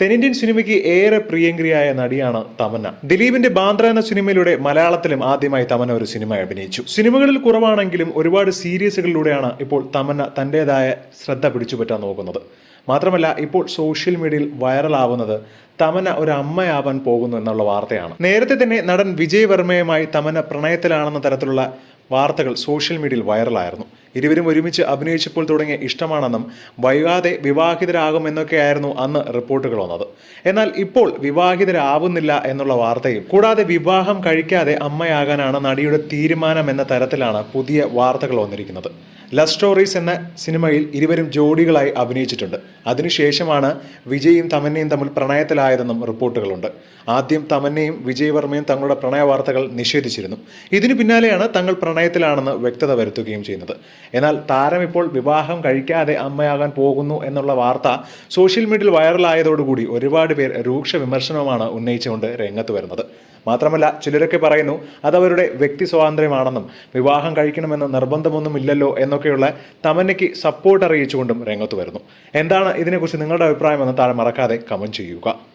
തെന്നിന്ത്യൻ സിനിമയ്ക്ക് ഏറെ പ്രിയങ്കരിയായ നടിയാണ് തമന്ന. ദിലീപിന്റെ ബാന്ദ്ര എന്ന സിനിമയിലൂടെ മലയാളത്തിലും ആദ്യമായി തമന്ന ഒരു സിനിമ അഭിനയിച്ചു. സിനിമകളിൽ കുറവാണെങ്കിലും ഒരുപാട് സീരീസുകളിലൂടെയാണ് ഇപ്പോൾ തമന്ന തന്റേതായ ശ്രദ്ധ പിടിച്ചുപറ്റാൻ നോക്കുന്നത്. മാത്രമല്ല ഇപ്പോൾ സോഷ്യൽ മീഡിയയിൽ വൈറലാവുന്നത് തമന ഒരു അമ്മയാവാൻ പോകുന്നു എന്നുള്ള വാർത്തയാണ്. നേരത്തെ തന്നെ നടൻ വിജയ് വർമ്മയുമായി തമന പ്രണയത്തിലാണെന്ന തരത്തിലുള്ള വാർത്തകൾ സോഷ്യൽ മീഡിയയിൽ വൈറലായിരുന്നു. ഇരുവരും ഒരുമിച്ച് അഭിനയിച്ചപ്പോൾ തുടങ്ങിയ ഇഷ്ടമാണെന്നും വൈകാതെ വിവാഹിതരാകുമെന്നൊക്കെയായിരുന്നു അന്ന് റിപ്പോർട്ടുകൾ വന്നത്. എന്നാൽ ഇപ്പോൾ വിവാഹിതരാവുന്നില്ല എന്നുള്ള വാർത്തയും കൂടാതെ വിവാഹം കഴിക്കാതെ അമ്മയാകാനാണ് നടിയുടെ തീരുമാനം എന്ന തരത്തിലാണ് പുതിയ വാർത്തകൾ വന്നിരിക്കുന്നത്. ലവ് സ്റ്റോറീസ് എന്ന സിനിമയിൽ ഇരുവരും ജോഡികളായി അഭിനയിച്ചിട്ടുണ്ട്. അതിനുശേഷമാണ് വിജയും തമന്നയും തമ്മിൽ പ്രണയത്തിലായതെന്നും റിപ്പോർട്ടുകളുണ്ട്. ആദ്യം തമന്നയും വിജയ് വർമ്മയും തങ്ങളുടെ പ്രണയ വാർത്തകൾ നിഷേധിച്ചിരുന്നു. ഇതിനു പിന്നാലെയാണ് തങ്ങൾ പ്രണയത്തിലാണെന്ന് വ്യക്തത വരുത്തുകയും ചെയ്യുന്നത്. എന്നാൽ താരം ഇപ്പോൾ വിവാഹം കഴിക്കാതെ അമ്മയാകാൻ പോകുന്നു എന്നുള്ള വാർത്ത സോഷ്യൽ മീഡിയയിൽ വൈറലായതോടുകൂടി ഒരുപാട് പേർ രൂക്ഷ വിമർശനവുമാണ് ഉന്നയിച്ചുകൊണ്ട് രംഗത്ത് വരുന്നത്. മാത്രമല്ല ചിലരൊക്കെ പറയുന്നു അതവരുടെ വ്യക്തി സ്വാതന്ത്ര്യമാണെന്നും വിവാഹം കഴിക്കണമെന്ന് നിർബന്ധമൊന്നുമില്ലല്ലോ എന്നൊക്കെയുള്ള തമന്നയ്ക്ക് സപ്പോർട്ട് അറിയിച്ചുകൊണ്ടും രംഗത്ത് വരുന്നു. എന്താണ് ഇതിനെക്കുറിച്ച് നിങ്ങളുടെ അഭിപ്രായം എന്ന് താഴെ മറക്കാതെ കമന്റ് ചെയ്യുക.